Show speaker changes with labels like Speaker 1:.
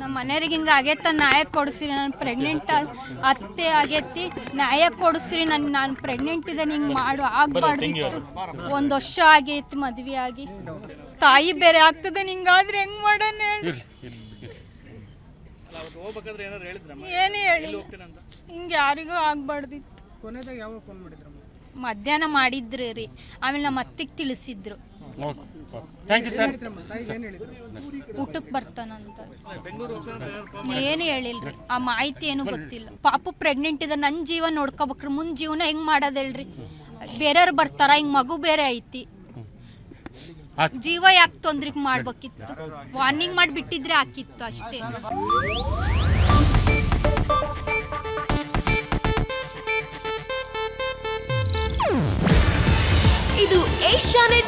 Speaker 1: ನಮ್ಮ ಮನೆಯವ್ರಿಗೆ ಹಿಂಗೆ ಆಗೈತ ನ್ಯಾಯ ಕೊಡಿಸ್ರಿ ನಾನು ಪ್ರೆಗ್ನೆಂಟ್ ಅತ್ತೆ ಆಗೈತಿ ನ್ಯಾಯ ಕೊಡಿಸ್ರಿ ನನ್ ನಾನು ಪ್ರೆಗ್ನೆಂಟ್ ಇದೆ ಹಿಂಗೆ ಮಾಡು ಆಗ್ಬಾರ್ದಿತ್ತು. ಒಂದು ವರ್ಷ ಆಗೈತಿ ಮದ್ವೆ ಆಗಿ. ತಾಯಿ ಬೇರೆ ಆಗ್ತದೆ ಹಿಂಗಾದ್ರೆ ಹೆಂಗ್ ಮಾಡೋಣ ಏನು ಹೇಳಿ. ಹಿಂಗೆ ಯಾರಿಗೂ ಆಗ್ಬಾರ್ದಿತ್ತು.
Speaker 2: ಕೊನೆದಾಗ ಯಾವಾಗ ಫೋನ್ ಮಾಡಿದ್ರಮ್ಮ?
Speaker 1: ಮಧ್ಯಾಹ್ನ ಮಾಡಿದ್ರಿ ರೀ. ಆಮೇಲೆ ನಮ್ಮ ಅತ್ತಿಗೆ ತಿಳಿಸಿದ್ರು.
Speaker 3: ಥ್ಯಾಂಕ್ ಯು ಸರ್
Speaker 1: ಊಟಕ್ಕೆ ಬರ್ತಾನಂತ ಏನು ಹೇಳಿಲ್ರಿ. ಆ ಮಾಹಿತಿ ಏನು ಗೊತ್ತಿಲ್ಲ. ಪಾಪು ಪ್ರೆಗ್ನೆಂಟ್ ಇದೆ ನನ್ನ ಜೀವ ನೋಡ್ಕೋಬೇಕ್ರಿ. ಮುಂದ್ ಜೀವನ ಹೆಂಗ್ ಮಾಡೋದ್ ಹೇಳ್ರಿ ಬೇರೆಯವ್ರು ಬರ್ತಾರ ಹಿಂಗ್ ಮಗು ಬೇರೆ ಐತಿ. ಜೀವ ಯಾಕೆ ತೊಂದ್ರೆ ಮಾಡ್ಬೇಕಿತ್ತು? ವಾರ್ನಿಂಗ್ ಮಾಡಿಬಿಟ್ಟಿದ್ರೆ ಹಾಕಿತ್ತು ಅಷ್ಟೇ.
Speaker 4: ಇದು ಏಷ್ಯಾನೆಟ್